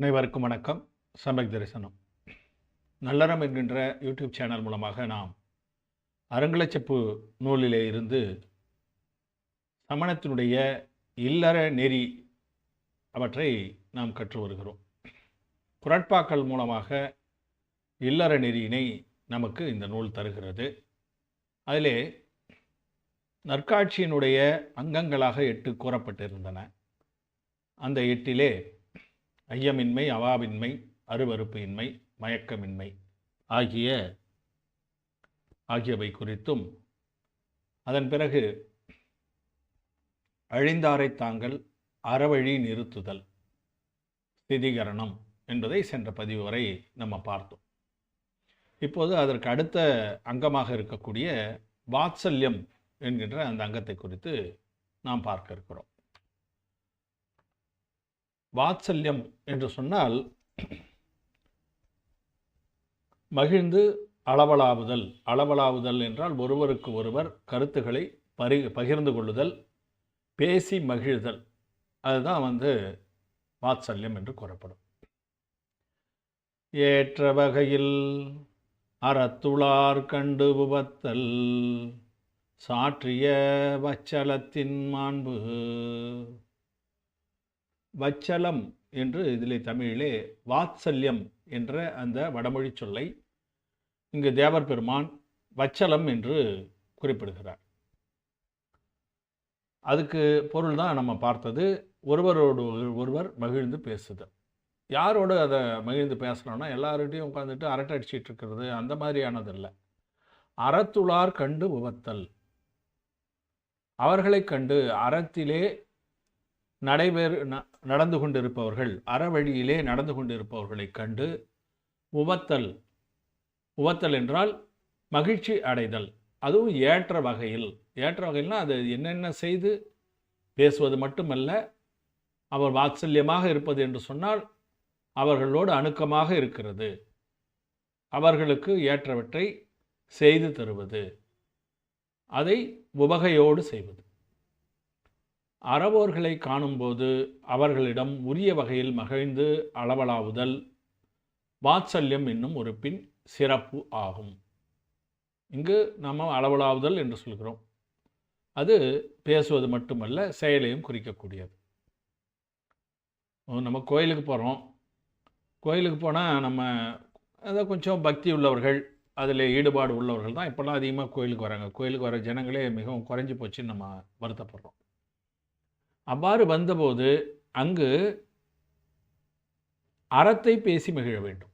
அனைவருக்கும் வணக்கம். சமக் தரிசனம். நல்லறம் என்கின்ற யூடியூப் சேனல் மூலமாக நாம் அரங்கலச்சப்பு நூலிலே இருந்து சமணத்தினுடைய இல்லற நெறி அவற்றை நாம் கற்று வருகிறோம். குரட்பாக்கள் மூலமாக இல்லற நெறியினை நமக்கு இந்த நூல் தருகிறது. அதிலே நற்காட்சியினுடைய அங்கங்களாக எட்டு கூறப்பட்டிருந்தன. அந்த எட்டிலே ஐயமின்மை அவாவின்மை அருவறுப்பு இன்மை மயக்கமின்மை ஆகிய ஆகியவை குறித்தும் அதன் பிறகு அழிந்தாரை தாங்கள் அறவழி நிறுத்துதல் ஸ்திதிகரணம் என்பதை சென்ற பதிவு வரை நம்ம பார்த்தோம். இப்போது அதற்கு அடுத்த அங்கமாக இருக்கக்கூடிய வாத்சல்யம் என்கின்ற அந்த அங்கத்தை குறித்து நாம் பார்க்க இருக்கிறோம். வாத்சல்யம் என்று சொன்னால் மகிழ்ந்து அளவலாவுதல். அளவலாவுதல் என்றால் ஒருவருக்கு ஒருவர் கருத்துக்களை பரி பகிர்ந்து கொள்ளுதல் பேசி மகிழ்தல். அதுதான் வந்து வாத்சல்யம் என்று கூறப்படும். ஏற்ற வகையில் அறத்துளார் கண்டு உபத்தல் சாற்றிய வச்சலத்தின் மாண்பு வச்சலம் என்று இதிலே தமிழிலே வாத்சல்யம் என்ற அந்த வடமொழி சொல்லை இங்கு தேவர் பெருமான் வச்சலம் என்று குறிப்பிடுகிறார். அதுக்கு பொருள் தான் நம்ம பார்த்தது ஒருவரோடு ஒருவர் மகிழ்ந்து பேசுதல் யாரோடு அதை மகிழ்ந்து பேசுகிறோன்னா எல்லார்கிட்டையும் உட்காந்துட்டு அரட்டை அடிச்சிட்டு இருக்கிறது அந்த மாதிரியானது இல்லை. அறத்துளார் கண்டு உவத்தல். அவர்களை கண்டு அறத்திலே நடைபெறு நடந்து கொண்டிருப்பவர்கள் அறவழியிலே நடந்து கொண்டிருப்பவர்களை கண்டு உவத்தல். உவத்தல் என்றால் மகிழ்ச்சி அடைதல். அதுவும் ஏற்ற வகையில். ஏற்ற வகையில்னால் அது என்னென்ன செய்து பேசுவது மட்டுமல்ல அவர் வாத்சல்யமாக இருப்பது என்று சொன்னால் அவர்களோடு அணுக்கமாக இருக்கிறது. அவர்களுக்கு ஏற்றவற்றை செய்து தருவது. அதை உபகையோடு செய்வது. அறவோர்களை காணும்போது அவர்களிடம் உரிய வகையில் மகிழ்ந்து அளவலாவுதல் வாத்சல்யம் என்னும் ஒரு பின் சிறப்பு ஆகும். இங்கு நாம் அளவலாவுதல் என்று சொல்கிறோம். அது பேசுவது மட்டுமல்ல செயலையும் குறிக்கக்கூடியது. நம்ம கோயிலுக்கு போகிறோம் கோயிலுக்கு போனால் நம்ம அதை கொஞ்சம் பக்தி உள்ளவர்கள் அதில் ஈடுபாடு உள்ளவர்கள் தான் இப்போல்லாம் அதிகமாக கோயிலுக்கு வராங்க. கோயிலுக்கு வர ஜனங்களே மிகவும் குறைஞ்சி போச்சுன்னு நம்ம வருத்தப்படுறோம். அவ்வாறு வந்தபோது அங்கு அறத்தை பேசி மகிழ வேண்டும்.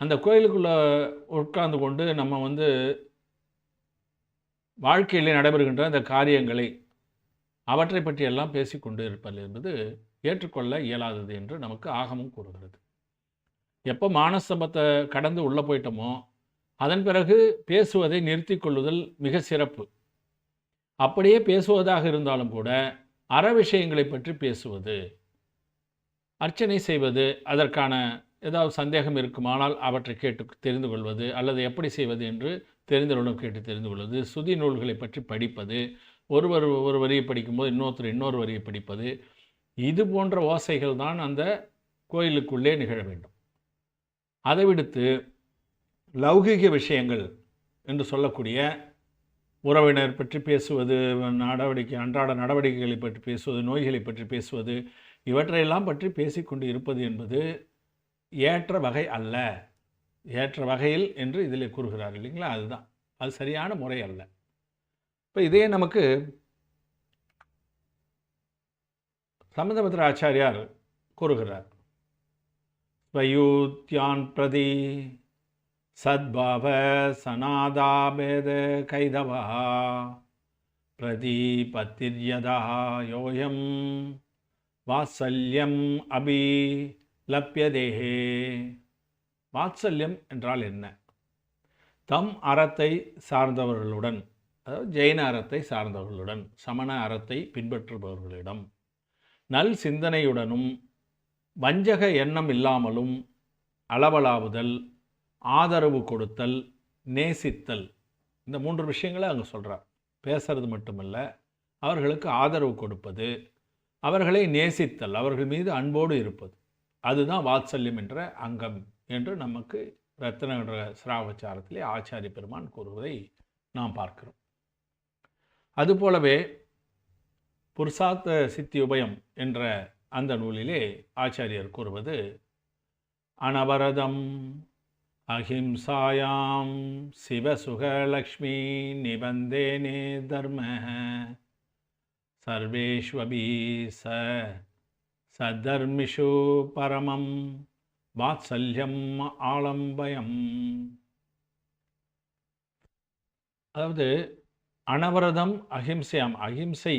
அந்த கோயிலுக்குள்ளே உட்கார்ந்து கொண்டு நம்ம வந்து வாழ்க்கையில் நடைபெறுகின்ற அந்த காரியங்களை அவற்றை பற்றியெல்லாம் பேசிக்கொண்டு இருப்பது என்பது ஏற்றுக்கொள்ள இயலாதது என்று நமக்கு ஆகமும் கூறுகிறது. எப்போ மானசபத்தை கடந்து உள்ளே போயிட்டோமோ அதன் பிறகு பேசுவதை நிறுத்தி கொள்ளுதல் மிக சிறப்பு. அப்படியே பேசுவதாக இருந்தாலும் கூட அற விஷயங்களை பற்றி பேசுவது அர்ச்சனை செய்வது அதற்கான ஏதாவது சந்தேகம் இருக்குமானால் அவற்றை கேட்டு தெரிந்து கொள்வது அல்லது எப்படி செய்வது என்று தெரிந்தவர்களும் கேட்டு தெரிந்து கொள்வது சுதி நூல்களை பற்றி படிப்பது ஒருவர் ஒரு வரியை படிக்கும்போது இன்னொருத்தர் இன்னொரு வரியை படிப்பது இது போன்ற ஓசைகள் தான் அந்த கோயிலுக்குள்ளே நிகழ வேண்டும். அதை விடுத்து லௌகிக விஷயங்கள் என்று சொல்லக்கூடிய உறவினர் பற்றி பேசுவது நடவடிக்கை அன்றாட நடவடிக்கைகளை பற்றி பேசுவது நோய்களை பற்றி பேசுவது இவற்றையெல்லாம் பற்றி பேசிக்கொண்டு இருப்பது என்பது ஏற்ற வகை அல்ல. ஏற்ற வகையில் என்று இதில் கூறுகிறார் இல்லைங்களா? அதுதான். அது சரியான முறை அல்ல. இப்போ இதே நமக்கு சம்பந்தபத்திர ஆச்சாரியார் கூறுகிறார். ஸ்வயூத்யான் பிரதி சத்பாவ சனாதாபேத கைதவா பிரதீபத்திர்யதா யோயம் வாத்சல்யம் அபி லப்யதேஹே வாத்சல்யம் என்றால் என்ன? தம் அறத்தை சார்ந்தவர்களுடன் அதாவது ஜெயின அறத்தை சார்ந்தவர்களுடன் சமண அறத்தை பின்பற்றுபவர்களிடம் நல் சிந்தனையுடனும் வஞ்சக எண்ணம் இல்லாமலும் அளவலாவுதல் ஆதரவு கொடுத்தல் நேசித்தல் இந்த மூன்று விஷயங்களை அங்கே சொல்கிறார் பேசுறது மட்டுமல்ல அவர்களுக்கு ஆதரவு கொடுப்பது அவர்களை நேசித்தல் அவர்கள் மீது அன்போடு இருப்பது. அதுதான் வாத்சல்யம் என்ற அங்கம் என்று நமக்கு ரத்ன சிராவச்சாரத்திலே ஆச்சாரிய பெருமான் கூறுவதை நாம் பார்க்கிறோம். அதுபோலவே புருஷார்த்த சித்தி உபயம் என்ற அந்த நூலிலே ஆச்சாரியர் கூறுவது அனவரதம் அஹிம்சாயாம் சிவசுகலக்ஷ்மி நிபந்தேனே தர்ம சர்வேஷ்வபி ச சதர்மிஷு பரமம் வாத்சல்யம் ஆலம்பயம். அதாவது அனவரதம் அஹிம்சையாம் அஹிம்சை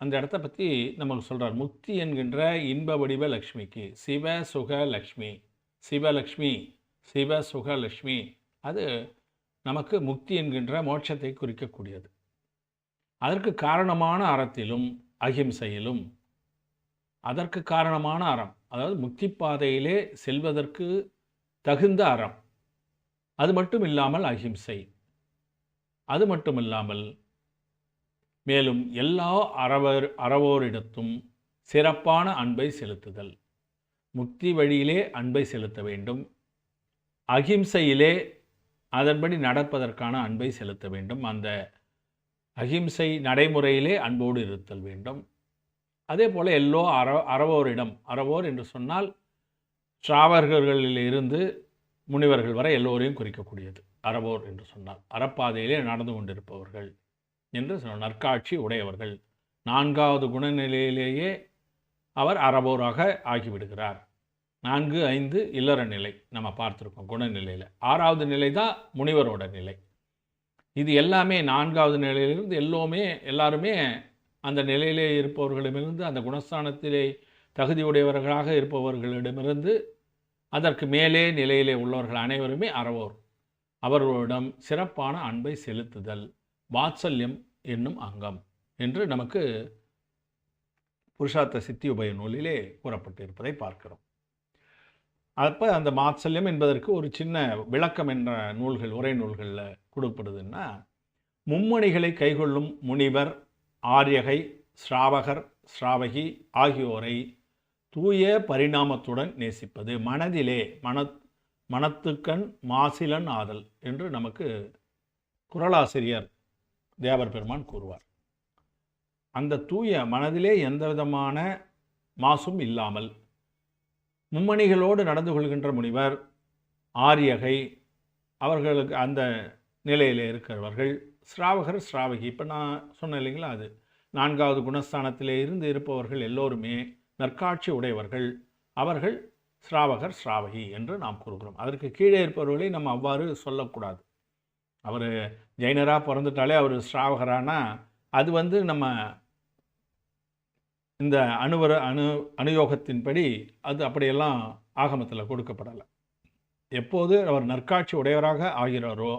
அந்த இடத்த பற்றி நமக்கு சொல்கிறார் முக்தி என்கின்ற இன்ப வடிவ லக்ஷ்மிக்கு சிவ சுக லக்ஷ்மி சிவலக்ஷ்மி. சிவ சுகலட்சுமி அது நமக்கு முக்தி என்கின்ற மோட்சத்தை குறிக்கக்கூடியது. அதற்கு காரணமான அறத்திலும் அஹிம்சையிலும் அதற்கு காரணமான அறம் அதாவது முக்தி பாதையிலே செல்வதற்கு தகுந்த அறம் அது மட்டும் இல்லாமல் அகிம்சை அது மட்டும் இல்லாமல் மேலும் எல்லா அறவர் அறவோரிடத்தும் சிறப்பான அன்பை செலுத்துதல் முக்தி வழியிலே அன்பை செலுத்த வேண்டும். அகிம்சையிலே அதன்படி நடப்பதற்கான அன்பை செலுத்த வேண்டும். அந்த அகிம்சை நடைமுறையிலே அன்போடு இருத்தல் வேண்டும். அதே போல் எல்லோ அற அறவோரிடம் அறவோர் என்று சொன்னால் ஸ்ராவர்களில் இருந்து முனிவர்கள் வரை எல்லோரையும் குறிக்கக்கூடியது. அறவோர் என்று சொன்னால் அறப்பாதையிலே நடந்து கொண்டிருப்பவர்கள் என்று சொன்ன நற்காட்சி உடையவர்கள். நான்காவது குணநிலையிலேயே அவர் அறவோராக ஆகிவிடுகிறார். நான்கு ஐந்து இல்லற நிலை நம்ம பார்த்துருக்கோம் குணநிலையில். ஆறாவது நிலை தான் முனிவரோட நிலை. இது எல்லாமே நான்காவது நிலையிலிருந்து எல்லோருமே எல்லாருமே அந்த நிலையிலே இருப்பவர்களிடமிருந்து அந்த குணஸ்தானத்திலே தகுதியுடையவர்களாக இருப்பவர்களிடமிருந்து அதற்கு மேலே நிலையிலே உள்ளவர்கள் அனைவருமே அறவோர். அவர்களிடம் சிறப்பான அன்பை செலுத்துதல் வாத்சல்யம் என்னும் அங்கம் என்று நமக்கு புருஷார்த்த சித்தி உபய நூலிலே கூறப்பட்டிருப்பதை பார்க்கிறோம். அப்போ அந்த மாத்சல்யம் என்பதற்கு ஒரு சின்ன விளக்கம் என்ற நூல்கள் உரை நூல்களில் கொடுக்கப்படுதுன்னா மும்மணிகளை கைகொள்ளும் முனிவர் ஆரியகை ஸ்ராவகர் ஸ்ராவகி ஆகியோரை தூய பரிணாமத்துடன் நேசிப்பது மனதிலே மன மனத்துக்கண் மாசிலன் ஆதல் என்று நமக்கு குரலாசிரியர் தேவர் பெருமான் கூறுவார். அந்த தூய மனதிலே எந்த விதமான மாசும் இல்லாமல் மும்மணிகளோடு நடந்து கொள்கின்ற முனிவர் ஆரியகை அவர்களுக்கு அந்த நிலையில் இருக்கிறவர்கள். ஸ்ராவகர் ஸ்ராவகி இப்போ நான் சொன்னேன் இல்லைங்களா அது? நான்காவது குணஸ்தானத்திலே இருந்து இருப்பவர்கள் எல்லோருமே நற்காட்சி உடையவர்கள். அவர்கள் ஸ்ராவகர் ஸ்ராவகி என்று நாம் கூறுகிறோம். அதற்கு கீழே இருப்பவர்களை நம்ம அவ்வாறு சொல்லக்கூடாது. அவர் ஜெயினராக பிறந்துட்டாலே அவர் ஸ்ராவகரானா அது வந்து நம்ம இந்த அணுவர அணு அனுயோகத்தின்படி அது அப்படியெல்லாம் ஆகமத்தில் கொடுக்கப்படலை. எப்போது அவர் நற்காட்சி உடையவராக ஆகிறாரோ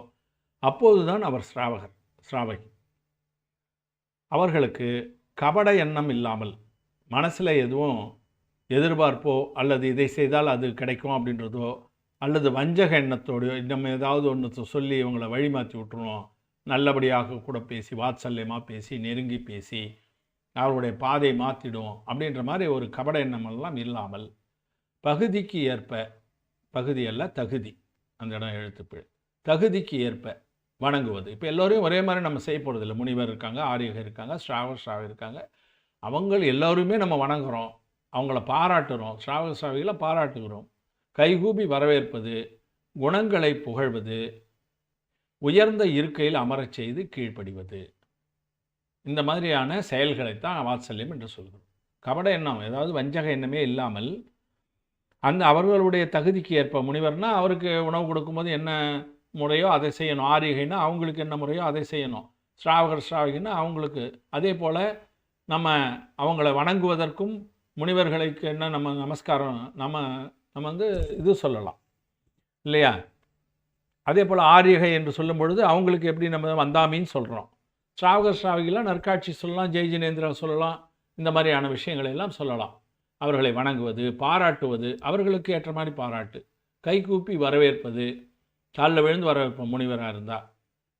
அப்போது தான் அவர் ஸ்ராவகர் ஸ்ராவகி. அவர்களுக்கு கபட எண்ணம் இல்லாமல் மனசில் எதுவும் எதிர்பார்ப்போ அல்லது இதை செய்தால் அது கிடைக்கும் அப்படின்றதோ அல்லது வஞ்சக எண்ணத்தோடு நம்ம ஏதாவது ஒன்று சொல்லி இவங்களை வழிமாற்றி விட்டுருவோம் நல்லபடியாக கூட பேசி வாத்சல்யமாக பேசி நெருங்கி பேசி அவருடைய பாதையை மாற்றிடும் அப்படின்ற மாதிரி ஒரு கபட எண்ணமெல்லாம் இல்லாமல் பகுதிக்கு ஏற்ப பகுதி அல்ல தகுதி. அந்த இடம் எழுத்துப்பிழை. தகுதிக்கு ஏற்ப வணங்குவது. இப்போ எல்லோரையும் ஒரே மாதிரி நம்ம செய்ய போகிறதில்ல முனிவர் இருக்காங்க ஆரியகர் இருக்காங்க ஸ்ராவ ஸ்ராவ இருக்காங்க. அவங்க எல்லோருமே நம்ம வணங்குகிறோம் அவங்கள பாராட்டுகிறோம் ஸ்ராவ ஸ்ராவிகளை பாராட்டுகிறோம். கைகூபி வரவேற்பது குணங்களை புகழ்வது உயர்ந்த இருக்கையில் அமரச் செய்து கீழ்ப்படிவது. இந்த மாதிரியான செயல்களைத்தான் வாத்சல்யம் என்று சொல்கிறோம். கபட எண்ணம் ஏதாவது வஞ்சக எண்ணமே இல்லாமல் அந்த அவர்களுடைய தகுதிக்கு ஏற்ப முனிவர்னா அவருக்கு உணவு கொடுக்கும்போது என்ன முறையோ அதை செய்யணும். ஆரியகைன்னா அவங்களுக்கு என்ன முறையோ அதை செய்யணும். ஸ்ராவகர் ஸ்ராவகின்னா அவங்களுக்கு. அதே போல் நம்ம அவங்கள வணங்குவதற்கும் முனிவர்களுக்கு என்ன நம்ம நமஸ்காரம் நம்ம நம்ம வந்து இது சொல்லலாம். இல்லையா? அதே போல் ஆரியகை என்று சொல்லும் பொழுது அவங்களுக்கு எப்படி நம்ம வந்தாமின்னு சொல்கிறோம் ஸ்ராவகர் ஸ்ராவகிலாம் நற்காட்சி சொல்லலாம் ஜெய் ஜினேந்திரா சொல்லலாம் இந்த மாதிரியான விஷயங்களை எல்லாம் சொல்லலாம். அவர்களை வணங்குவது பாராட்டுவது அவர்களுக்கு ஏற்ற மாதிரி பாராட்டு கைகூப்பி வரவேற்பது காலில் விழுந்து வரவேற்போம் முனிவராக இருந்தால்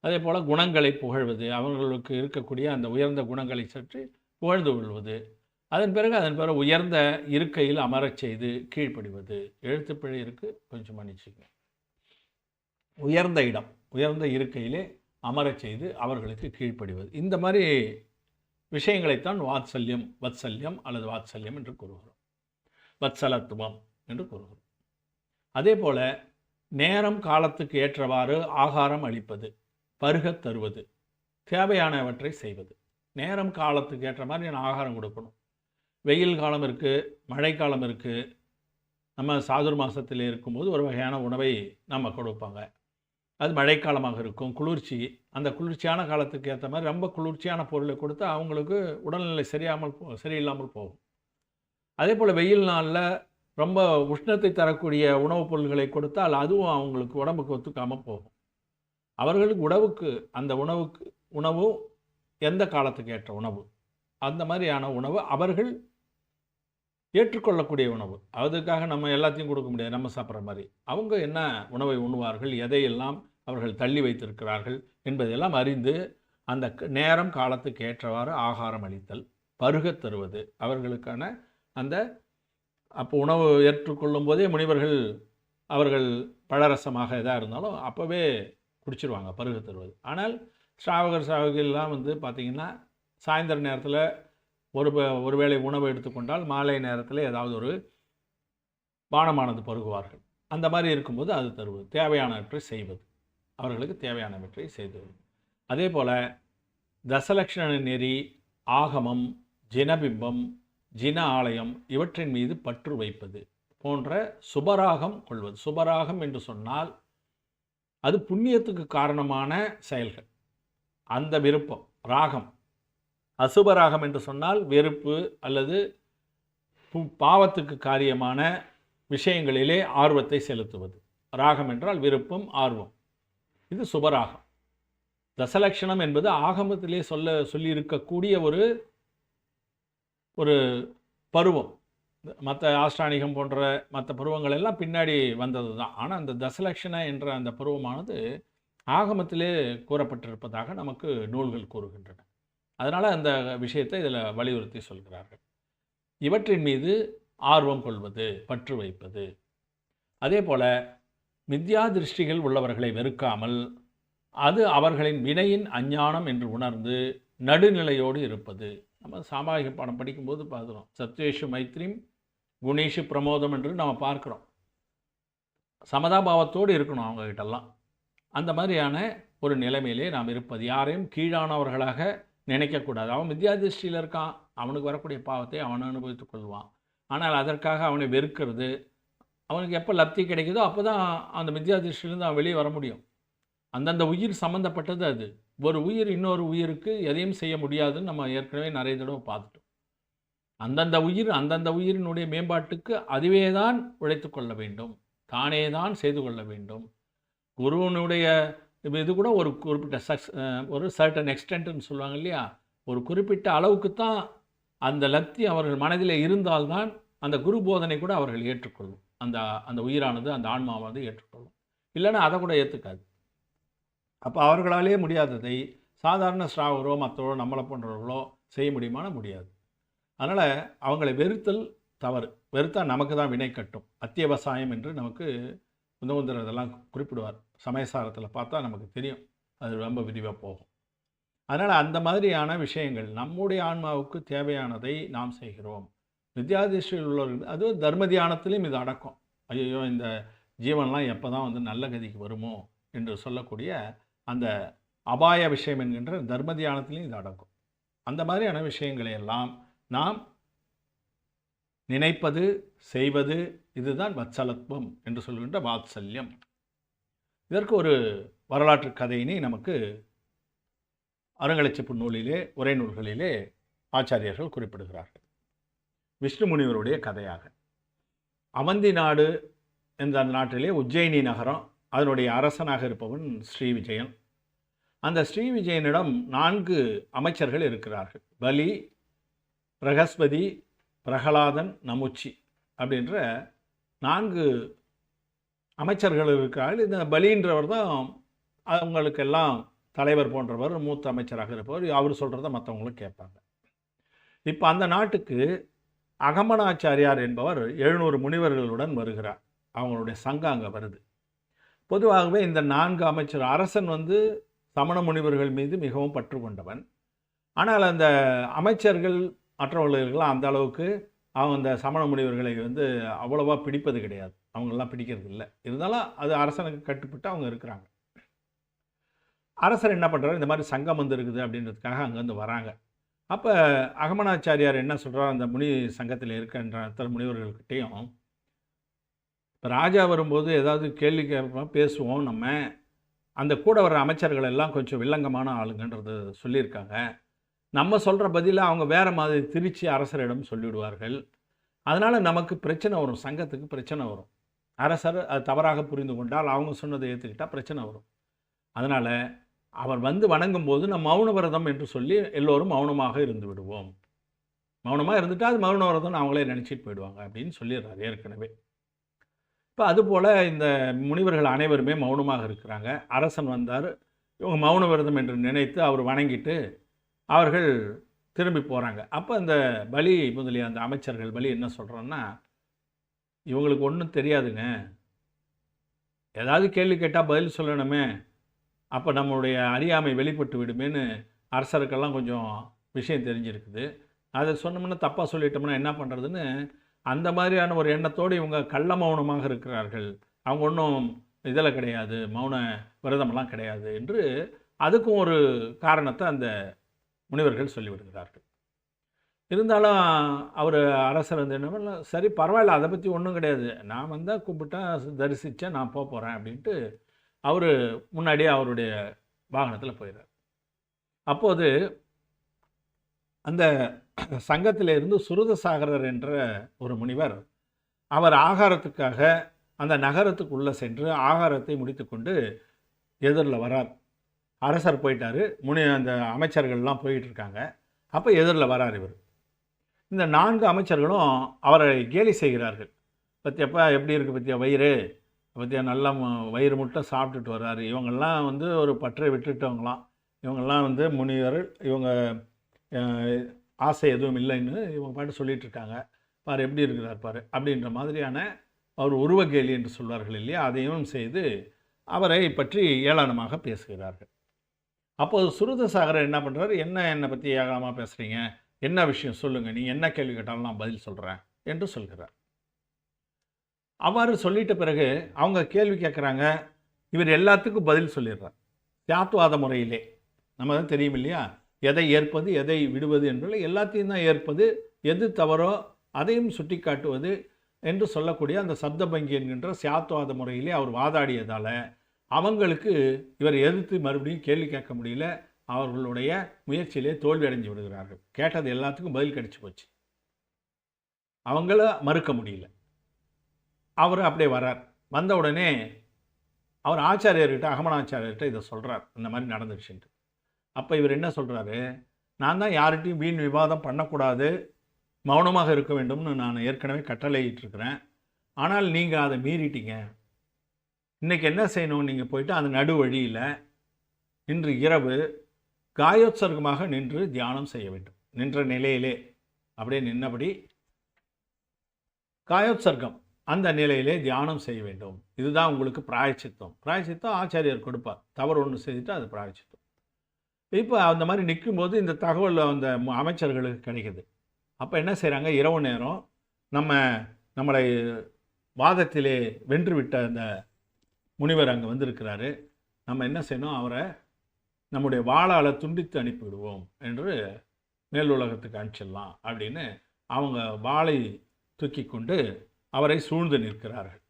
அதே போல் குணங்களை புகழ்வது அவர்களுக்கு இருக்கக்கூடிய அந்த உயர்ந்த குணங்களை சற்று புகழ்ந்து கொள்வது அதன் பிறகு அதன் பிறகு உயர்ந்த இருக்கையில் அமரச் செய்து கீழ்ப்படிவது எழுத்துப்பிழை இருக்குது கொஞ்சம் மன்னிச்சுங்க உயர்ந்த இடம் உயர்ந்த இருக்கையிலே அமரச் செய்து அவர்களுக்கு கீழ்ப்படிவது. இந்த மாதிரி விஷயங்களைத்தான் வாத்சல்யம் வத்சல்யம் அல்லது வாத்சல்யம் என்று கூறுகிறோம். வத்சலத்துவம் என்று கூறுகிறோம். அதே போல் நேரம் காலத்துக்கு ஏற்றவாறு ஆகாரம் அளிப்பது பருகத் தருவது தேவையானவற்றை செய்வது. நேரம் காலத்துக்கு ஏற்ற மாதிரி நான் ஆகாரம் கொடுக்கணும். வெயில் காலம் இருக்குது மழைக்காலம் இருக்குது நம்ம சாதுர் மாதத்தில் இருக்கும்போது ஒரு வகையான உணவை நம்ம கொடுப்பாங்க. அது மழைக்காலமாக இருக்கும் குளிர்ச்சி. அந்த குளிர்ச்சியான காலத்துக்கு ஏற்ற மாதிரி ரொம்ப குளிர்ச்சியான பொருளை கொடுத்து அவங்களுக்கு உடல்நிலை சரியாமல் சரியில்லாமல் போகும். அதே போல் வெயில் நாளில் ரொம்ப உஷ்ணத்தை தரக்கூடிய உணவுப் பொருள்களை கொடுத்தால் அதுவும் அவங்களுக்கு உடம்புக்கு ஒத்துக்காமல் போகும். அவர்களுக்கு உணவுக்கு அந்த உணவுக்கு உணவும் எந்த காலத்துக்கு ஏற்ற உணவு? அந்த மாதிரியான உணவு அவர்கள் ஏற்றுக்கொள்ளக்கூடிய உணவு. அதுக்காக நம்ம எல்லாத்தையும் கொடுக்க முடியாது. நம்ம சாப்பிட்ற மாதிரி. அவங்க என்ன உணவை உண்ணுவார்கள்? எதையெல்லாம் அவர்கள் தள்ளி வைத்திருக்கிறார்கள்? என்பதையெல்லாம் அறிந்து அந்த க- நேரம் காலத்துக்கு ஏற்றவாறு ஆகாரம் அளித்தல் பருகத் தருவது. அவர்களுக்கான அந்த அப்போ உணவு ஏற்றுக்கொள்ளும் போதே முனிவர்கள் அவர்கள் பழரசமாக எதாக இருந்தாலும் அப்போவே குடிச்சிருவாங்க பருக தருவது. ஆனால் ஸ்ராவகர் ஸ்ராவகிலாம் வந்து பார்த்திங்கன்னா சாயந்தர நேரத்தில் ஒரு ஒருவேளை உணவு எடுத்துக்கொண்டால் மாலை நேரத்தில் ஏதாவது ஒரு பானமானது பருகுவார்கள். அந்த மாதிரி இருக்கும்போது அது தருவது. தேவையானவற்றை செய்வது. அவர்களுக்கு தேவையானவற்றை செய்து அதே போல் தசலக்ஷண நெறி ஆகமம் ஜினபிம்பம் ஜின ஆலயம் இவற்றின் மீது பற்று வைப்பது போன்ற சுபராகம் கொள்வது. சுபராகம் என்று சொன்னால் அது புண்ணியத்துக்கு காரணமான செயல்கள். அந்த விருப்பம் ராகம் அசுபராகம் என்று சொன்னால் வெறுப்பு அல்லது பு- பாவத்துக்கு காரியமான விஷயங்களிலே ஆர்வத்தை செலுத்துவது. ராகம் என்றால் விருப்பம் ஆர்வம். இது சுபராகம். தசலட்சணம் என்பது ஆகமத்திலே சொல்ல சொல்லியிருக்கக்கூடிய ஒரு ஒரு பருவம். மற்ற ஆஷ்டானிகம் போன்ற மற்ற பருவங்கள் எல்லாம் பின்னாடி வந்தது தான் ஆனால் அந்த தசலட்சண என்ற அந்த பருவமானது ஆகமத்திலே கூறப்பட்டிருப்பதாக நமக்கு நூல்கள் கூறுகின்றன. அதனால் அந்த விஷயத்தை இதில் வலியுறுத்தி சொல்கிறார்கள். இவற்றின் மீது ஆர்வம் கொள்வது பற்று வைப்பது. அதே போல் மித்யா திருஷ்டிகள் உள்ளவர்களை வெறுக்காமல் அது அவர்களின் வினையின் அஞ்ஞானம் என்று உணர்ந்து நடுநிலையோடு இருப்பது. நம்ம சாமாஜிக பாடம் படிக்கும்போது பார்க்குறோம். சத்வேஷு மைத்ரிம் குணேஷு பிரமோதம் என்று நம்ம பார்க்குறோம். சமதாபாவத்தோடு இருக்கணும் அவங்கக்கிட்டெல்லாம் அந்த மாதிரியான ஒரு நிலைமையிலே நாம் இருப்பது. யாரையும் கீழானவர்களாக நினைக்கக்கூடாது. அவன் வித்யாதிஷ்டியில் இருக்கான். அவனுக்கு வரக்கூடிய பாவத்தை அவன் அனுபவித்துக் கொள்வான். ஆனால் அதற்காக அவனை வெறுக்கிறது. அவனுக்கு எப்போ லப்தி கிடைக்குதோ அப்போ தான் அந்த வித்யாதிஷ்டிலேருந்து அவன் வெளியே வர முடியும். அந்தந்த உயிர் சம்மந்தப்பட்டது அது. ஒரு உயிர் இன்னொரு உயிருக்கு எதையும் செய்ய முடியாதுன்னு நம்ம ஏற்கனவே நிறைய தடவை பார்த்துட்டோம். அந்தந்த உயிர் அந்தந்த உயிரினுடைய மேம்பாட்டுக்கு அதுவே தான் உழைத்து கொள்ள வேண்டும். தானே தான் செய்து கொள்ள வேண்டும். குருவனுடைய இப்போ இது கூட ஒரு குறிப்பிட்ட சக்ஸ் ஒரு சர்டன் எக்ஸ்டென்ட்னு சொல்லுவாங்க இல்லையா? ஒரு குறிப்பிட்ட அளவுக்கு தான் அந்த லக்தி அவர்கள் மனதில் இருந்தால்தான் அந்த குரு போதனை கூட அவர்கள் ஏற்றுக்கொள்ளும். அந்த அந்த உயிரானது அந்த ஆன்மாவானது ஏற்றுக்கொள்ளும். இல்லைன்னா அதை கூட ஏற்றுக்காது அப்போ அவர்களாலே முடியாததை சாதாரண ஸ்ராவரோ மற்றவரோ நம்மளை போன்றவர்களோ செய்ய முடியுமான முடியாது. அதனால் அவங்களை வெறுத்தல் தவறு. வெறுத்தால் நமக்கு தான் வினை கட்டும். அத்தியவசாயம் என்று நமக்கு உதவுந்தர் இதெல்லாம் குறிப்பிடுவார். சமயசாரத்தில் பார்த்தா நமக்கு தெரியும். அது ரொம்ப விரிவாக போகும். அதனால் அந்த மாதிரியான விஷயங்கள் நம்முடைய ஆன்மாவுக்கு தேவையானதை நாம் செய்கிறோம். வித்யாதிஷ்டியில் உள்ளவர்கள் அதுவும் தர்ம தியானத்திலையும் இது அடக்கம். ஐயோ இந்த ஜீவன்லாம் எப்போ தான் வந்து நல்ல கதிக்கு வருமோ என்று சொல்லக்கூடிய அந்த அபாய விஷயம் என்கின்ற தர்ம தியானத்திலையும் இது அடக்கும். அந்த மாதிரியான விஷயங்களை எல்லாம் நாம் நினைப்பது செய்வது இதுதான் வத்சலத்துவம் என்று சொல்கின்ற வாத்சல்யம். இதற்கு ஒரு வரலாற்று கதையினை நமக்கு அறங்கலைச்சிப்பு நூலிலே உரை நூல்களிலே ஆச்சாரியர்கள் குறிப்பிடுகிறார்கள். விஷ்ணு முனிவருடைய கதையாக. அவந்தி நாடு என்ற அந்த நாட்டிலே உஜ்ஜயினி நகரம் அதனுடைய அரசனாக இருப்பவன் ஸ்ரீ விஜயன். அந்த ஸ்ரீ விஜயனிடம் நான்கு அமைச்சர்கள் இருக்கிறார்கள். பலி பிரகஸ்பதி பிரகலாதன் நமுச்சி அப்படின்ற நான்கு அமைச்சர்கள் இருக்கிறார்கள் இந்த பலின்றவர் தான் அவங்களுக்கெல்லாம் தலைவர் போன்றவர் மூத்த அமைச்சராக இருப்பவர். அவர் சொல்கிறத மற்றவங்களும் கேட்பாங்க. இப்போ அந்த நாட்டுக்கு அகமனாச்சாரியார் என்பவர் எழுநூறு முனிவர்களுடன் வருகிறார். அவங்களுடைய சங்கம் அங்கே வருது. பொதுவாகவே இந்த நான்கு அமைச்சர் அரசன் வந்து சமண முனிவர்கள் மீது மிகவும் பற்று கொண்டவன். ஆனால் அந்த அமைச்சர்கள் மற்றவர்களுக்கெல்லாம் அந்த அளவுக்கு அவங்க அந்த சமண முனிவர்களை வந்து அவ்வளோவா பிடிப்பது கிடையாது. அவங்களெல்லாம் பிடிக்கிறது இல்லை இருந்தாலும் அது அரசனுக்கு கட்டுப்பட்டு அவங்க இருக்கிறாங்க. அரசர் என்ன பண்ணுறாரு இந்த மாதிரி சங்கம் வந்து இருக்குது அப்படின்றதுக்காக அங்கேருந்து வராங்க. அப்போ அகமனாச்சாரியார் என்ன சொல்கிறார் அந்த முனி சங்கத்தில் இருக்கின்ற அத்தனை முனிவர்கள்கிட்டையும் இப்போ ராஜா வரும்போது ஏதாவது கேள்வி கேட்போம்? பேசுவோம் நம்ம. அந்த கூட வர்ற அமைச்சர்கள் எல்லாம் கொஞ்சம் வில்லங்கமான ஆளுங்கன்றது சொல்லியிருக்காங்க. நம்ம சொல்கிற பதிலாக அவங்க வேறு மாதிரி திருச்சி அரசரிடம் சொல்லிவிடுவார்கள். அதனால் நமக்கு பிரச்சனை வரும். சங்கத்துக்கு பிரச்சனை வரும். அரசர் அது தவறாக புரிந்து கொண்டால் அவங்க சொன்னதை ஏற்றுக்கிட்டால் பிரச்சனை வரும். அதனால் அவர் வந்து வணங்கும் போது நம்ம மௌன விரதம் என்று சொல்லி எல்லோரும் மௌனமாக இருந்து விடுவோம். மௌனமாக இருந்துட்டால் அது மௌன விரதம் அவங்களே நினச்சிட்டு போயிடுவாங்க அப்படின்னு சொல்லிடுறாரு ஏற்கனவே. இப்போ அதுபோல் இந்த முனிவர்கள் அனைவருமே மௌனமாக இருக்கிறாங்க. அரசன் வந்தார். இவங்க மௌன விரதம் என்று நினைத்து அவர் வணங்கிட்டு அவர்கள் திரும்பி போகிறாங்க அப்போ அந்த பலி முதலிய அந்த அமைச்சர்கள் பலி என்ன சொல்கிறோன்னா இவங்களுக்கு ஒன்றும் தெரியாதுங்க. ஏதாவது கேள்வி கேட்டால் பதில் சொல்லணுமே. அப்போ நம்மளுடைய அறியாமை வெளிப்பட்டு விடுமேன்னு அரசருக்கெல்லாம் கொஞ்சம் விஷயம் தெரிஞ்சிருக்குது. அதை சொன்னோம்னா தப்பாக சொல்லிட்டோம்னா என்ன பண்ணுறதுன்னு அந்த மாதிரியான ஒரு எண்ணத்தோடு இவங்க கள்ள மௌனமாக இருக்கிறார்கள். அவங்க ஒன்றும் இதில் கிடையாது. மௌன விரதமெல்லாம் கிடையாது என்று அதுக்கும் ஒரு காரணத்தை அந்த முனிவர்கள் சொல்லிவிடுகிறார்கள். இருந்தாலும் அவர் அரசர் வந்து என்ன பண்ணல, சரி பரவாயில்ல அதை பற்றி ஒன்றும் கிடையாது. நான் வந்தால் கும்பிட்டேன் தரிசித்தேன் நான் போக போகிறேன் அப்படின்ட்டு அவர் முன்னாடியே அவருடைய வாகனத்தில் போயிடுறார் அப்போது அந்த சங்கத்தில் இருந்து சுருதசாகரர் என்ற ஒரு முனிவர் அவர் ஆகாரத்துக்காக அந்த நகரத்துக்குள்ளே சென்று ஆகாரத்தை முடித்துக்கொண்டு எதிரில் வரார். அரசர் போயிட்டார் முனி அந்த அமைச்சர்கள்லாம் போயிட்டு இருக்காங்க. அப்போ எதிரில் வரார் இவர். இந்த நான்கு அமைச்சர்களும் அவரை கேலி செய்கிறார்கள். பற்றியப்பா எப்படி இருக்குது பற்றியா வயிறு? பற்றியா நல்லா வயிறு முட்டை சாப்பிட்டுட்டு வர்றாரு. இவங்கெல்லாம் வந்து ஒரு பற்றை விட்டுட்டவங்களாம். இவங்கெல்லாம் வந்து முனிவர் இவங்க ஆசை எதுவும் இல்லைன்னு இவங்க பாட்டு சொல்லிகிட்டு இருக்காங்க. பாரு எப்படி இருக்கிறார் பாரு அப்படின்ற மாதிரியான அவர் உருவ கேலி என்று சொல்வார்கள் இல்லையா? அதையும் செய்து அவரை பற்றி ஏளனமாக பேசுகிறார்கள். அப்போது சுருதசாகரர் என்ன பண்ணுறாரு என்ன என்னை பற்றி ஏளனமாக பேசுகிறீங்க என்ன விஷயம் சொல்லுங்கள் நீ என்ன கேள்வி கேட்டாலும் நான் பதில் சொல்கிறேன் என்று சொல்கிறார். அவ்வாறு சொல்லிட்ட பிறகு அவங்க கேள்வி கேட்குறாங்க. இவர் எல்லாத்துக்கும் பதில் சொல்லிடுறார். தியாத்வாத முறையிலே. நம்ம தான் தெரியும் இல்லையா எதை ஏற்பது எதை விடுவது என்பதில் எல்லாத்தையும் தான் ஏற்பது எது தவறோ அதையும் சுட்டி காட்டுவது என்று சொல்லக்கூடிய அந்த சப்த பங்கி என்கின்ற சியாத்வாத முறையிலே அவர் வாதாடியதால் அவங்களுக்கு இவர் எதிர்த்து மறுபடியும் கேள்வி கேட்க முடியல. அவர்களுடைய முயற்சியிலே தோல்வி அடைஞ்சு விடுகிறார்கள். கேட்டது எல்லாத்துக்கும் பதில் கிடச்சி போச்சு. அவங்கள மறுக்க முடியல. அவர் அப்படியே வரார் வந்த உடனே அவர் ஆச்சாரியர்கிட்ட அகமனாச்சாரியர்கிட்ட இதை சொல்கிறார் இந்த மாதிரி நடந்துச்சுன்ட்டு அப்போ இவர் என்ன சொல்கிறாரு நான் தான் யார்கிட்டையும் வீண் விவாதம் பண்ணக்கூடாது. மௌனமாக இருக்க வேண்டும்னு நான் ஏற்கனவே கட்டளையிட்டிருக்கிறேன். ஆனால் நீங்கள் அதை மீறிட்டீங்க. இன்றைக்கி என்ன செய்யணும்? நீங்கள் போயிட்டு அந்த நடு வழியில் இன்று இரவு காயோத்சர்க்கமாக நின்று தியானம் செய்ய வேண்டும். நின்ற நிலையிலே அப்படியே நின்னபடி காயோத்சர்க்கம் அந்த நிலையிலே தியானம் செய்ய வேண்டும். இதுதான் உங்களுக்கு பிராயச்சித்தம். பிராயச்சித்தம் ஆச்சாரியர் கொடுப்பார். தவறு ஒன்று செய்துட்டு அது பிராயச்சித்தம். இப்போ அந்த மாதிரி நிற்கும்போது இந்த தகவல் அந்த அமைச்சர்களுக்கு கிடைக்கிது. அப்போ என்ன செய்கிறாங்க இரவு நேரம் நம்ம நம்மளை வாதத்திலே வென்று விட்ட அந்த முனிவர் அங்கே வந்திருக்கிறாரு. நம்ம என்ன செய்யணும்? அவரை நம்முடைய வாளால் துண்டித்து அனுப்பிவிடுவோம் என்று மேலுலகத்துக்கு அனுப்பிச்சிடலாம் அப்படின்னு அவங்க வாளை தூக்கி கொண்டு அவரை சூழ்ந்து நிற்கிறார்கள்.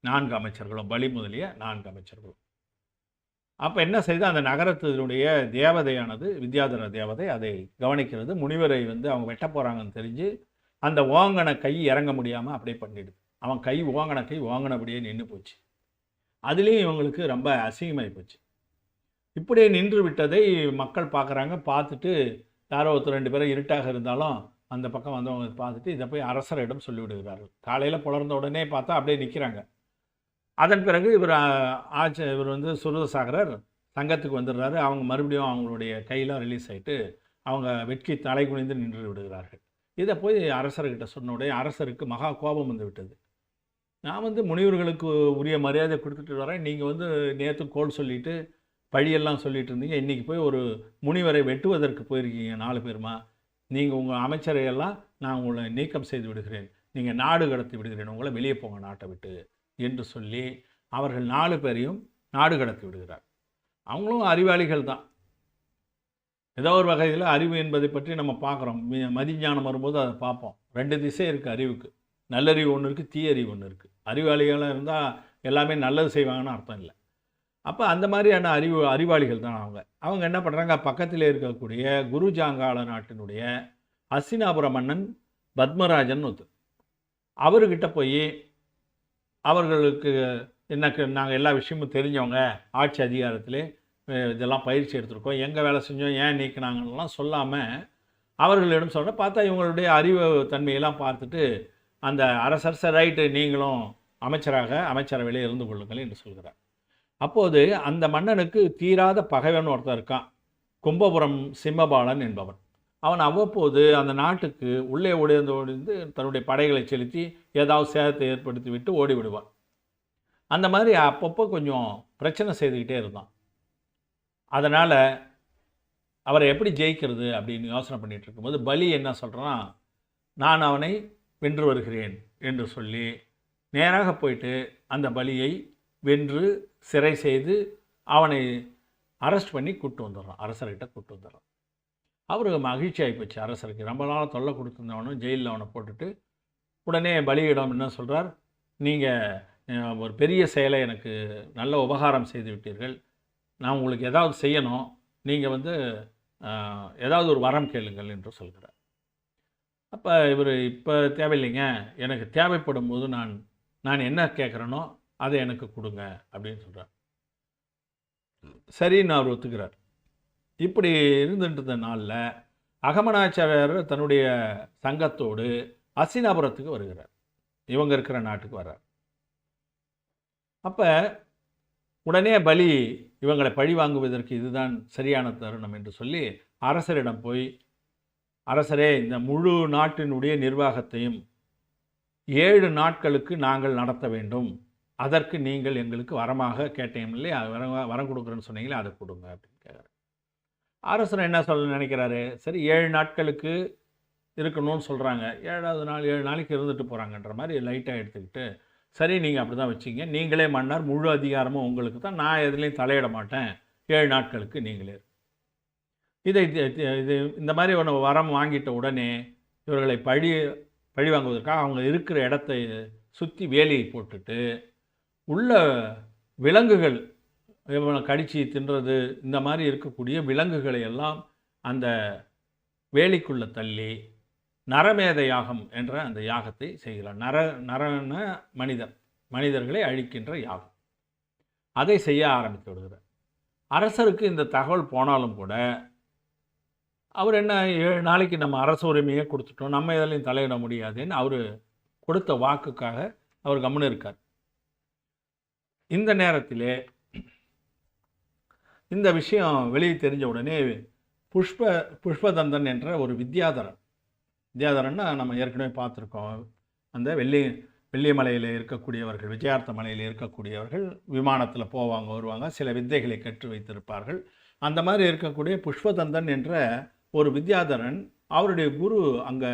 நான்கு அமைச்சர்களும் பலி முதலிய நான்கு அமைச்சர்களும். அப்போ என்ன செய்து அந்த நகரத்தினுடைய தேவதையானது வித்யாதர தேவதை அதை கவனிக்கிறது. முனிவரை வந்து அவங்க வெட்ட போகிறாங்கன்னு தெரிஞ்சு அந்த ஓங்கன கை இறங்க முடியாமல் அப்படியே பண்ணிடுது. அவன் கை ஓங்கன கை ஓங்கனபடியே நின்று போச்சு. அதுலேயும் இவங்களுக்கு ரொம்ப அசிங்கமாகி போச்சு. இப்படியே நின்று விட்டதை மக்கள் பார்க்குறாங்க. பார்த்துட்டு யாரோ ஒருத்தர் ரெண்டு பேரும் இருட்டாக இருந்தாலும் அந்த பக்கம் வந்தவங்க பார்த்துட்டு இதை போய் அரசரிடம் சொல்லிவிடுகிறார்கள். காலையில் புலர்ந்த உடனே பார்த்தா அப்படியே நிற்கிறாங்க. அதன் பிறகு இவர் ஆ- ஆச்ச இவர் வந்து சுரதசாகரர் சங்கத்துக்கு வந்துடுறாரு. அவங்க மறுபடியும் அவங்களுடைய கையெல்லாம் ரிலீஸ் ஆகிட்டு அவங்க வெட்கி தலை குனிந்து நின்று விடுகிறார்கள். இதை போய் அரசர்கிட்ட சொன்ன உடனே அரசருக்கு மகா கோபம் வந்து விட்டது. நான் வந்து முனிவர்களுக்கு உரிய மரியாதை கொடுத்துட்டு வரேன். நீங்கள் வந்து நேற்று கோல் சொல்லிவிட்டு வழியெல்லாம் சொல்லிட்டு இருந்தீங்க இன்றைக்கி போய் ஒரு முனிவரை வெட்டுவதற்கு போயிருக்கீங்க நாலு பேருமா? நீங்கள் உங்கள் அமைச்சரையெல்லாம் நான் உங்களை நீக்கம் செய்து விடுகிறேன். நீங்கள் நாடு கடத்தி விடுகிறேன். உங்களை வெளியே போங்க நாட்டை விட்டு என்று சொல்லி அவர்கள் நாலு பேரையும் நாடு கடத்தி விடுகிறார். அவங்களும் அறிவாளிகள் தான். ஏதோ ஒரு வகையில் அறிவு என்பதை பற்றி நம்ம பார்க்குறோம். மதிஞானம் வரும்போது அதை பார்ப்போம். ரெண்டு திசை இருக்குது அறிவுக்கு. நல்லறிவு ஒன்று இருக்குது தீயறிவு ஒன்று இருக்குது அறிவாளிகளாக இருந்தால் எல்லாமே நல்லது செய்வாங்கன்னு அர்த்தம் இல்லை. அப்போ அந்த மாதிரியான அறிவு அறிவாளிகள் தான் அவங்க. அவங்க என்ன பண்ணுறாங்க பக்கத்தில் இருக்கக்கூடிய குருஜாங்கால நாட்டினுடைய அசினாபுர மன்னன் பத்மராஜன் ஒருத்தர். அவர்கிட்ட போய் அவர்களுக்கு எனக்கு நாங்கள் எல்லா விஷயமும் தெரிஞ்சவங்க ஆட்சி அதிகாரத்தில் இதெல்லாம் பயிற்சி எடுத்திருக்கோம் எங்கே வேலை செஞ்சோம் ஏன் நீக்கினாங்கலாம் சொல்லாமல் அவர்களிடம் சொல்ல பார்த்தா இவங்களுடைய அறிவு தன்மையெல்லாம் பார்த்துட்டு அந்த அரசர் ரைட்டு நீங்களும் அமைச்சராக அமைச்சரவையிலே இருந்து கொள்ளுங்கள் என்று சொல்கிறார். அப்போது அந்த மன்னனுக்கு தீராத பகைவன் ஒருத்தன் இருக்கான். கும்பபுரம் சிம்மபாலன் என்பவன். அவன் அவ்வப்போது அந்த நாட்டுக்கு உள்ளே ஒளிந்து ஒளிந்து தன்னுடைய படைகளை செலுத்தி ஏதாவது சேதத்தை ஏற்படுத்தி விட்டு ஓடி விடுவான் அந்த மாதிரி அப்பப்போ கொஞ்சம் பிரச்சனை செய்துக்கிட்டே இருந்தான். அதனால் அவரை எப்படி ஜெயிக்கிறது அப்படின்னு யோசனை பண்ணிகிட்டு இருக்கும்போது பலி என்ன சொல்கிறான் நான் அவனை வென்று வருகிறேன் என்று சொல்லி நேராக போயிட்டு அந்த பலியை வென்று சிறை செய்து அவனை அரெஸ்ட் பண்ணி கூட்டு வந்துடுறான். அரசர்கிட்ட கூட்டு வந்துடுறான். அவருக்கு மகிழ்ச்சி ஆகிப்போச்சு அரசருக்கு. ரொம்ப நாளாக தொல்லை கொடுத்துருந்தவனும் ஜெயிலில் அவனை போட்டுட்டு உடனே பலியிடம் என்ன சொல்கிறார் நீங்கள் ஒரு பெரிய செயலை எனக்கு நல்ல உபகாரம் செய்து விட்டீர்கள். நான் உங்களுக்கு ஏதாவது செய்யணும். நீங்கள் வந்து ஏதாவது ஒரு வரம் கேளுங்கள் என்று சொல்கிறார். அப்போ இவர் இப்போ தேவையில்லைங்க. எனக்கு தேவைப்படும் போது நான் நான் என்ன கேட்குறேனோ அதை எனக்கு கொடுங்க அப்படின்னு சொல்கிறார் சரின்னு அவர் ஒத்துக்கிறார். இப்படி இருந்துட்டு இருந்த நாளில் அகமனாச்சாரியர் தன்னுடைய சங்கத்தோடு அசினாபுரத்துக்கு வருகிறார். இவங்க இருக்கிற நாட்டுக்கு வர்றார். அப்போ உடனே பலி இவங்களை பழி வாங்குவதற்கு இதுதான் சரியான தருணம் என்று சொல்லி அரசரிடம் போய் அரசரே இந்த முழு நாட்டினுடைய நிர்வாகத்தையும் ஏழு நாட்களுக்கு நாங்கள் நடத்த வேண்டும். அதற்கு நீங்கள் எங்களுக்கு வரமாக கேட்டீங்க இல்லையா? வர வரம் கொடுக்குறேன்னு சொன்னீங்களே அதை கொடுங்க அப்படின்னு கேட்குறாரு. அரசர் என்ன சொல்ல நினைக்கிறாரு? சரி ஏழு நாட்களுக்கு இருக்கணும்னு சொல்கிறாங்க ஏழாவது நாள் ஏழு நாளைக்கு இருந்துட்டு போகிறாங்கன்ற மாதிரி லைட்டாக எடுத்துக்கிட்டு சரி நீங்கள் அப்படி தான் வச்சிங்க. நீங்களே மன்னர் முழு அதிகாரமும் உங்களுக்கு தான். நான் எதுலேயும் தலையிட மாட்டேன். ஏழு நாட்களுக்கு நீங்களே இதை இது- இது- இது இந்த மாதிரி ஒன்று வரம் வாங்கிட்ட உடனே இவர்களை பழி பழி வாங்குவதற்காக அவங்க இருக்கிற இடத்தை சுற்றி வேலியை போட்டுட்டு உள்ள விலங்குகள் இவனை கடிச்சு தின்றது இந்த மாதிரி இருக்கக்கூடிய விலங்குகளை எல்லாம் அந்த வேலிக்குள்ளே தள்ளி நரமேத யாகம் என்ற அந்த யாகத்தை செய்கிறார் நர நரன மனிதர் மனிதர்களை அழிக்கின்ற யாகம். அதை செய்ய ஆரம்பித்து விடுகிறார். அரசருக்கு இந்த தகவல் போனாலும் கூட அவர் என்ன ஏழு நாளைக்கு நம்ம அரசு உரிமையை கொடுத்துட்டோம் நம்ம எதுலையும் தலையிட முடியாதுன்னு அவர் கொடுத்த வாக்குக்காக அவர் கம்முன்னு இருக்கார். இந்த நேரத்திலே இந்த விஷயம் வெளியே தெரிஞ்ச உடனே புஷ்ப புஷ்பதந்தன் என்ற ஒரு வித்யாதரன். வித்யாதரன்னா நம்ம ஏற்கனவே பார்த்துருக்கோம். அந்த வெள்ளி வெள்ளிமலையில் இருக்கக்கூடியவர்கள் விஜயார்த்த மலையில் இருக்கக்கூடியவர்கள் விமானத்தில் போவாங்க வருவாங்க சில வித்தைகளை கற்று வைத்திருப்பார்கள். அந்த மாதிரி இருக்கக்கூடிய புஷ்பதந்தன் என்ற ஒரு வித்யாதரன் அவருடைய குரு அங்கே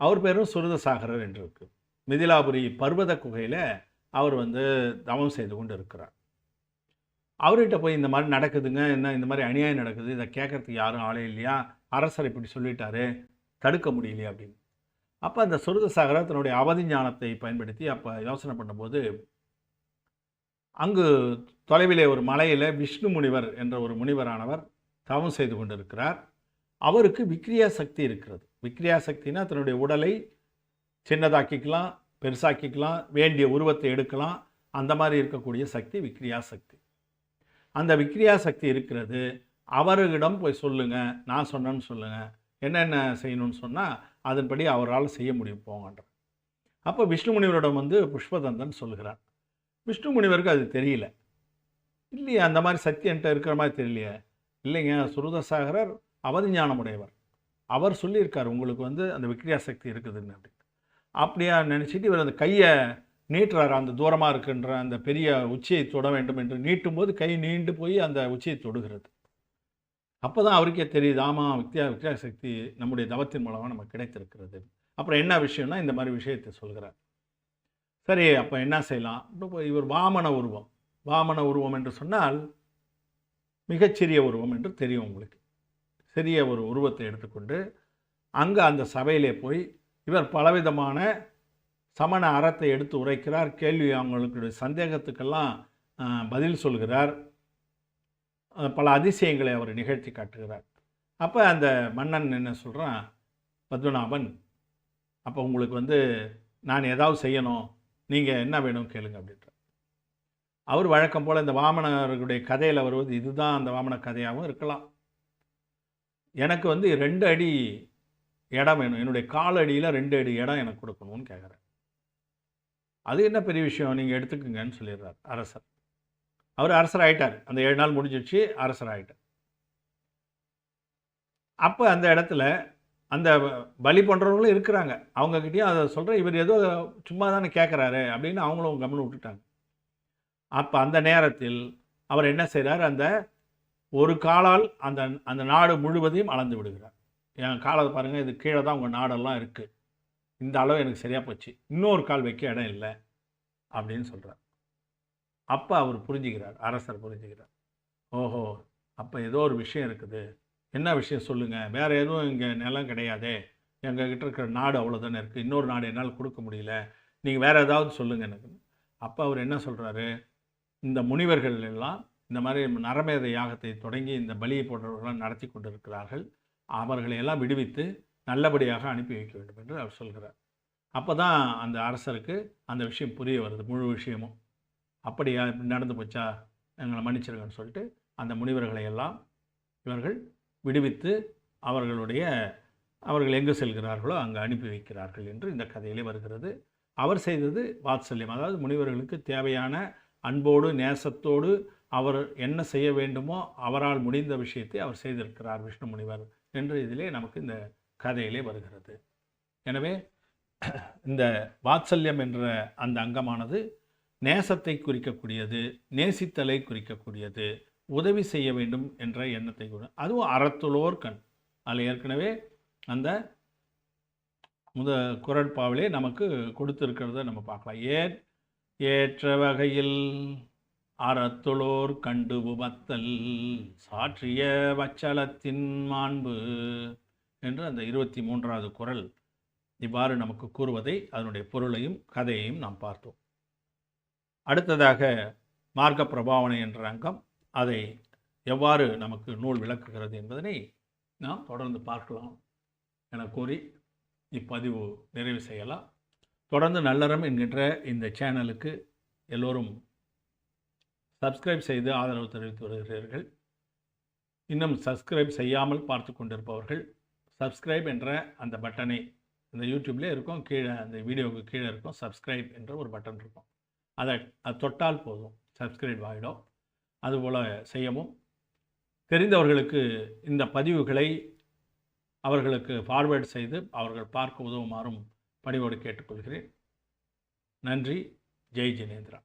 அவர் பேரும் சுரதசாகரர் என்று இருக்கு. மிதிலாபுரி பர்வத குகையில் அவர் வந்து தவம் செய்து கொண்டு இருக்கிறார் அவர்கிட்ட போய் இந்த மாதிரி நடக்குதுங்க என்ன இந்த மாதிரி அநியாயம் நடக்குது இதை கேட்கறதுக்கு யாரும் ஆளே இல்லையா? அரசர் இப்படி சொல்லிட்டாரு தடுக்க முடியலையா அப்படின்னு. அப்போ அந்த சுரதசாகரர் தன்னுடைய அவதி ஞானத்தை பயன்படுத்தி அப்போ யோசனை பண்ணும்போது அங்கு தொலைவிலே ஒரு மலையில் விஷ்ணு முனிவர் என்ற ஒரு முனிவரானவர் தவம் செய்து கொண்டிருக்கிறார். அவருக்கு விக்ரியா சக்தி இருக்கிறது. விக்ரியா சக்தினா தன்னுடைய உடலை சின்னதாக்கிக்கலாம் பெருசாக்கிக்கலாம் வேண்டிய உருவத்தை எடுக்கலாம். அந்த மாதிரி இருக்கக்கூடிய சக்தி விக்ரியா சக்தி அந்த விக்ரியா சக்தி இருக்கிறது அவர்களிடம் போய் சொல்லுங்கள் நான் சொன்னேன்னு சொல்லுங்கள் என்னென்ன செய்யணும்னு சொன்னால் அதன்படி அவரால் செய்ய முடியும் போங்கன்ற. அப்போ விஷ்ணு முனிவரிடம் வந்து புஷ்பதந்தன் சொல்லுகிறார். விஷ்ணு முனிவருக்கு அது தெரியல. இல்லையே அந்த மாதிரி சக்தி என்கிட்ட இருக்கிற மாதிரி தெரியலையே. இல்லைங்க சுருதசாகரர் அவதிஞானமுடையவர். அவர் சொல்லியிருக்கார் உங்களுக்கு வந்து அந்த விக்ரியா சக்தி இருக்குதுன்னு அப்படி. அப்படியா நினச்சிட்டு இவர் அந்த கையை நீட்டுறாரு. அந்த தூரமாக இருக்கின்ற அந்த பெரிய உச்சியை தொட வேண்டும் என்று நீட்டும் போது கை நீண்டு போய் அந்த உச்சியை தொடுகிறது. அப்போ தான் அவருக்கே தெரியுது ஆமாம் வித்யா வித்யா சக்தி நம்முடைய தவத்தின் மூலமாக நமக்கு கிடைத்திருக்கிறது. அப்புறம் என்ன விஷயம்னா இந்த மாதிரி விஷயத்தை சொல்கிறார். சரி அப்போ என்ன செய்யலாம்? இவர் வாமன உருவம். வாமன உருவம் என்று சொன்னால் மிகச்சிறிய உருவம் என்று தெரியும் உங்களுக்கு. சிறிய ஒரு உருவத்தை எடுத்துக்கொண்டு அங்கே அந்த சபையிலே போய் இவர் பலவிதமான சமண அறத்தை எடுத்து உரைக்கிறார். கேள்வி அவங்களுக்கு சந்தேகத்துக்கெல்லாம் பதில் சொல்கிறார். பல அதிசயங்களை அவர் நிகழ்த்தி காட்டுகிறார். அப்போ அந்த மன்னன் என்ன சொல்கிறான் பத்மநாபன் அப்போ உங்களுக்கு வந்து நான் ஏதாவது செய்யணும் நீங்கள் என்ன வேணும் கேளுங்க அப்படின்றார். அவர் வழக்கம் போல் இந்த வாமனர்களுடைய கதையில் வருவது இதுதான் அந்த வாமன கதையாகவும் இருக்கலாம். எனக்கு வந்து ரெண்டு அடி இடம் வேணும். என்னுடைய காலடியில் ரெண்டு அடி இடம் எனக்கு கொடுக்கணும்னு கேட்குறேன் அது என்ன பெரிய விஷயம்? நீங்கள் எடுத்துக்குங்கன்னு சொல்லிடுறார் அரசர். அவர் அரசர் ஆயிட்டார். அந்த ஏழு நாள் முடிஞ்சிடுச்சு அரசர் ஆயிட்டார். அப்போ அந்த இடத்துல அந்த பலி பண்ணுறவங்களும் இருக்கிறாங்க. அவங்கக்கிட்டேயும் அதை சொல்கிறேன் இவர் ஏதோ சும்மா தானே கேட்குறாரு அப்படின்னு அவங்களும் கவனம் விட்டுட்டாங்க. அப்போ அந்த நேரத்தில் அவர் என்ன செய்கிறார் அந்த ஒரு காலால் அந்த அந்த நாடு முழுவதையும் அளந்து விடுகிறார். என் காலை பாருங்கள் இது கீழே தான் உங்கள் நாடெல்லாம் இருக்குது இந்த அளவு எனக்கு சரியாக போச்சு. இன்னொரு கால் வைக்க இடம் இல்லை அப்படின்னு சொல்கிறார் அப்போ அவர் புரிஞ்சுக்கிறார் அரசர் புரிஞ்சுக்கிறார். ஓஹோ அப்போ ஏதோ ஒரு விஷயம் இருக்குது. என்ன விஷயம் சொல்லுங்கள் வேறு எதுவும் இங்கே நிலம் கிடையாதே. எங்ககிட்ட இருக்கிற நாடு அவ்வளோதானே இருக்குது இன்னொரு நாடு என்னால் கொடுக்க முடியல. நீங்கள் வேறு ஏதாவது சொல்லுங்கள் எனக்கு. அப்போ அவர் என்ன சொல்கிறாரு இந்த முனிவர்கள் எல்லாம் இந்த மாதிரி நரமேத யாகத்தை தொடங்கி இந்த பலியை போன்றவர்கள்லாம் நடத்தி கொண்டிருக்கிறார்கள். அவர்களை எல்லாம் விடுவித்து நல்லபடியாக அனுப்பி வைக்க வேண்டும் என்று அவர் சொல்கிறார். அப்போ தான் அந்த அரசருக்கு அந்த விஷயம் புரிய வருது முழு விஷயமும். அப்படியா இப்படி நடந்து போச்சா எங்களை மன்னிச்சிருங்கன்னு சொல்லிட்டு அந்த முனிவர்களை எல்லாம் இவர்கள் விடுவித்து அவர்களுடைய அவர்கள் எங்கு செல்கிறார்களோ அங்கே அனுப்பி வைக்கிறார்கள் என்று இந்த கதையிலே வருகிறது. அவர் செய்தது வாத்சல்யம். அதாவது முனிவர்களுக்கு தேவையான அன்போடு நேசத்தோடு அவர் என்ன செய்ய வேண்டுமோ அவரால் முடிந்த விஷயத்தை அவர் செய்திருக்கிறார் விஷ்ணு முனிவர். என்று இதிலே நமக்கு இந்த கதையிலே வருகிறது. எனவே இந்த வாத்சல்யம் என்ற அந்த அங்கமானது நேசத்தை குறிக்கக்கூடியது நேசித்தலை குறிக்கக்கூடியது உதவி செய்ய வேண்டும் என்ற எண்ணத்தை கூட அதுவும் அறத்துளோர் கண். அதில் ஏற்கனவே அந்த முத குரட்பாவிலே நமக்கு கொடுத்துருக்கிறத நம்ம பார்க்கலாம். ஏ ஏற்ற வகையில் அறத்துளோர் கண்டு உபத்தல் சாற்றிய வச்சலத்தின் மாண்பு என்று அந்த இருபத்தி மூன்றாவது குரல் இவ்வாறு நமக்கு கூறுவதை அதனுடைய பொருளையும் கதையையும் நாம் பார்த்தோம். அடுத்ததாக மார்க்க பிரபாவனை என்ற அங்கம் அதை எவ்வாறு நமக்கு நூல் விளக்குகிறது என்பதனை நாம் தொடர்ந்து பார்க்கலாம் என கூறி இப்பதிவு நிறைவு செய்யலாம். தொடர்ந்து நல்லறம் என்கின்ற இந்த சேனலுக்கு எல்லோரும் சப்ஸ்கிரைப் செய்து ஆதரவு தெரிவித்து வருகிறீர்கள். இன்னும் சப்ஸ்கிரைப் செய்யாமல் பார்த்து கொண்டிருப்பவர்கள் சப்ஸ்கிரைப் என்ற அந்த பட்டனை இந்த யூடியூப்லேயே இருக்கும் கீழே அந்த வீடியோவுக்கு கீழே இருக்கும் சப்ஸ்கிரைப் என்ற ஒரு பட்டன் இருக்கும். அதை அது தொட்டால் போதும் சப்ஸ்கிரைப் ஆகிடும் அதுபோல் செய்யவும். தெரிந்தவர்களுக்கு இந்த பதிவுகளை அவர்களுக்கு ஃபார்வேர்ட் செய்து அவர்கள் பார்க்க உதவுமாறும் பணிவோடு கேட்டுக்கொள்கிறேன். நன்றி. ஜெய் ஜினேந்திரா.